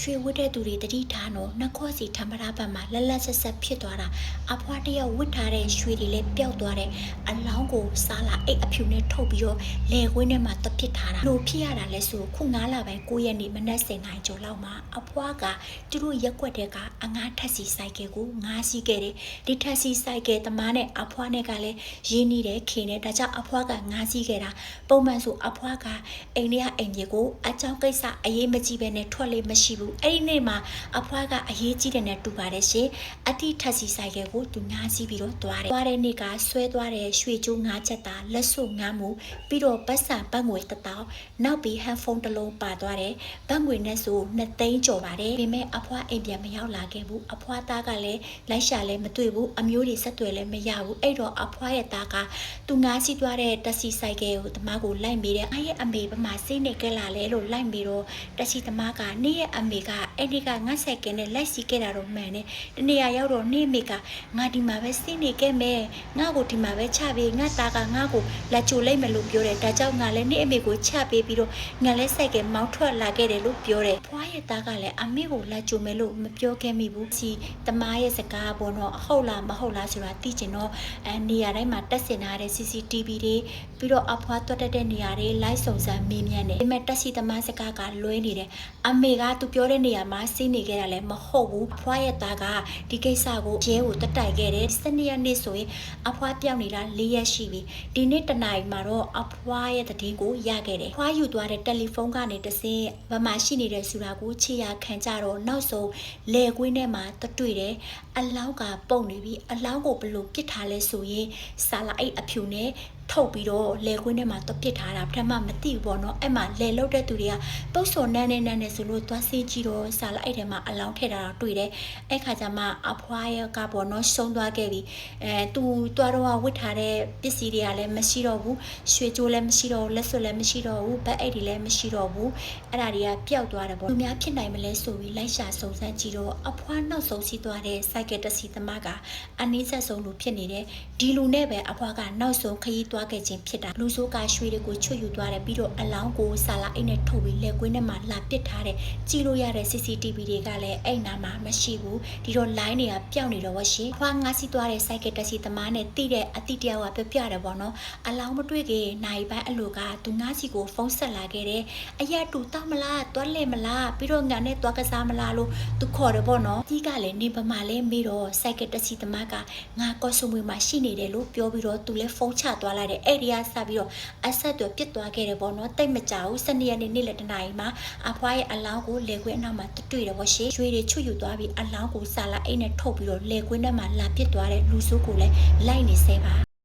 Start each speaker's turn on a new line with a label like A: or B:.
A: ရွှေဝတ်တဲ့သူတွေတတိထားတော့နှခေါ်စီထမရဘတ်မှာလက်လက်ဆက်ဆက်ဖြစ်သွားတာအဖွားတယောက်ဝတ်ထားတဲ့ရွှေတွေလည်းပျောက်သွားတယ်အလောင်းကိုစားလာအိတ်အဖြူနဲ့ထုတ်ပြီးတော့လေခွင်းထဲမှာတပစ်ထားတာလို့ဖြစ်ရတာလဲဆိုခု9လပိုင်း9ရက်နေ့မနက်7:00နာရီကျော်လောက်မှာအဖွားကသူတို့ရက်ွက်တဲ့ကအငားထက်စီစိုက်ကယ်ကိုငားစီးခဲ့တယ်ဒီထက်စီစိုက်ကယ်တမားနဲ့အဖွားနဲ့ကလည်းရင်းနှီးတယ်ခင်တယ်ဒါကြောင့်အဖွားကငားစီးခဲ့တာပုံမှန်ဆိုအဖွားကအိမ်ထဲကအိမ်ကြီးကိုအကြောင်းကိစ္စအရေးမကြီးပဲနဲ့ထွက်လေမရှိဘူးအဲ့ဒီနေ့မှာအဖွားကအရေးကြီးတယ်နဲ့တူပါတယ်ရှင်အတိထက်စီဆိုင်ကယ်ကိုသူငားစီးပြီးတော့သွားတယ်သွားတဲ့နေ့ကဆွဲသွားတဲ့ရွှေကြိုးငါးချက်သားလက်စုပ်ငားမှုပြီးတော့ပတ်စံပတ်ငွေတစ်တောင်းနောက်ပြီးဟန်ဖုန်းတစ်လုံးပါသွားတယ်ဘတ်ငွေနဲ့ဆို2သိန်းကျော်ပါတယ်ဒါပေမဲ့အဖွားအိမ်ပြန်မရောက်လာခဲ့ဘူးအဖွားသားကလည်းလိုက်ရှာလည်းမတွေ့ဘူးအမျိုးတွေဆက်သွယ်လည်းမရဘူးအဲ့တော့အဖွားရဲ့သားကသူငားစီးသွားတဲ့တက်စီဆိုင်ကယ်ကိုတမကိုလိုက်မိတယ်အားရဲ့အမေပမာစိတ်နေကြလာလဲလို့လိုက်ပြီးတော့တက်စီသမားကနေ့ရဲ့အမေကအဲ့ဒီကငါ့ဆိုင်ကယ်နဲ့လိုက်စီခဲ့တာတော့မှန်တယ်တနေရာရောက်တော့နေ့အမေကငါဒီမှာပဲစိတ်နေခဲ့မယ်ငါ့ကိုဒီမှာပဲချပေးငါသားကငါ့ကိုလက်ချိုလိုက်မယ်လို့ပြောတယ်ဒါကြောင့်ငါလည်းနေ့အမေကိုချပေးပြီးတော့ငါလည်းဆိုင်ကယ်မောင်းထွက်လာခဲ့တယ်လို့ပြောတယ်ဖွားရဲ့သားကလည်းအမေကိုလက်ချိုမယ်လို့မပြောခဲ့မိဘူးစီတမားရဲ့စကားပေါ်တော့အဟုတ်လားမဟုတ်လားဆိုတာသိချင်တော့အဲနေရာတိုင်းမှာတက်ဆင်ထားတဲ့ CCTV တွေပြီးတော့အဖွားတွတ်တက်တဲ့နေရာတွေ live စုံစမ်းမေးမြန်းတယ်ဒါပေမဲ့တက်စီသမားစကားကလွဲနေတယ်အမေကသူပြောတဲ့နေရာမှာစီးနေခဲ့တာလည်းမဟုတ်ဘူးအဖွားရဲ့သားကဒီကိစ္စကိုရဲကိုတက်တိုက်ခဲ့တယ်စနေရက်နေ့ဆိုရင်အဖွားပြောင်းနေတာ၄ရက်ရှိပြီဒီနေ့တနားရီမှာတော့အဖွားရဲ့တည်င်းကိုရခဲ့တယ်ဖွားယူသွားတဲ့တယ်လီဖုန်းကနေတဆင်းဘယ်မှာရှိနေတယ်ဆိုတာကိုခြေရခံကြတော့နောက်ဆုံးလေကွင်းထဲမှာတတွေ့တယ်အလောင်းကပုံနေပြီအလောင်းကိုဘယ်လိုပစ်ထားလဲဆိုရင်ဆာလာအိတ်အဖြူနဲ့ ထုတ်ပြီးတော့လေခွင်းထဲမှာတော့ပစ်ထားတာပထမမသိဘူးပေါ့နော်အဲ့မှာလေလုတ်တဲ့သူတွေကပုတ်စော်နန်းနဲ့နန်းနဲ့ဆိုလို့သွားစေးကြည့်တော့ဆာလာအဲ့ထဲမှာအလောင်းထည့်တာတော့တွေ့တယ်အဲ့ခါကျမှအဖွားရကပေါ့နော်ရှုံးသွားခဲ့ပြီအဲသူတွားတော့ဝတ်ထားတဲ့ပစ္စည်းတွေကလည်းမရှိတော့ဘူးရွှေကြိုးလည်းမရှိတော့ဘူးလက်စွပ်လည်းမရှိတော့ဘူးဘက်အိတ်တွေလည်းမရှိတော့ဘူးအဲ့ဒါတွေကပျောက်သွားတယ်ပေါ့သူများဖြစ်နိုင်မလဲဆိုပြီးလိုက်ရှာစုံစမ်းကြည့်တော့အဖွားနောက်ဆုံးစီးသွားတဲ့စိုက်ကယ်တစီသမားကအနည်းဆက်ဆုံးလူဖြစ်နေတယ်ဒီလူနဲ့ပဲအဖွားကနောက်ဆုံးခရီးသွားခဲ့ခြင်းဖြစ်တာလူဆိုးကရွှေတွေကိုချွတ်ယူသွားတယ်ပြီးတော့အလောင်းကိုဆာလာအိတ်နဲ့ထုတ်ပြီးလက်ကွင်းထဲမှာလာပစ်ထားတယ်ကြည့်လို့ရတဲ့ CCTV တွေကလည်းအဲ့နာမှာမရှိဘူးဒီတော့ line တွေကပျောက်နေတော့ဝရှင်ဖွာငါစီသွားတဲ့ cycle တက်စီသမားနဲ့တိတဲ့အတိတယောက်ကပြပြတယ်ပေါ့နော်အလောင်းမတွေ့ခင်နိုင်ပိုင်းအလိုကသူငါစီကိုဖုန်းဆက်လာခဲ့တယ်အရက်တူတောက်မလားတွားလဲမလားပြီးတော့ငါနဲ့တွားကစားမလားလို့သူခေါ်တယ်ပေါ့နော်ကြီးကလည်းနေပမာလဲမေးတော့ cycle တက်စီသမားကငါကော့ဆူမွေမှာရှိနေတယ်လို့ပြောပြီးတော့သူလည်းဖုန်းချသွားလိုက်တယ်အဲ့ဒီကစပြီးတော့အဆက်တွေပြစ်သွားခဲ့တယ်ပေါ့နော်တိတ်မကြဘူးစနေရက်နေ့နေ့လယ်တနာရီမှာအဖွားရဲ့အလောင်းကိုလေခွင်းအနောက်မှာတွေ့တယ်ပေါ့ရှင်ရွှေတွေချွတ်ယူသွားပြီးအလောင်းကိုစာလာအိတ်နဲ့ထုတ်ပြီးတော့လေခွင်းထဲမှာလာပစ်သွားတဲ့လူဆိုးကိုလည်းလိုက်နေစေပါ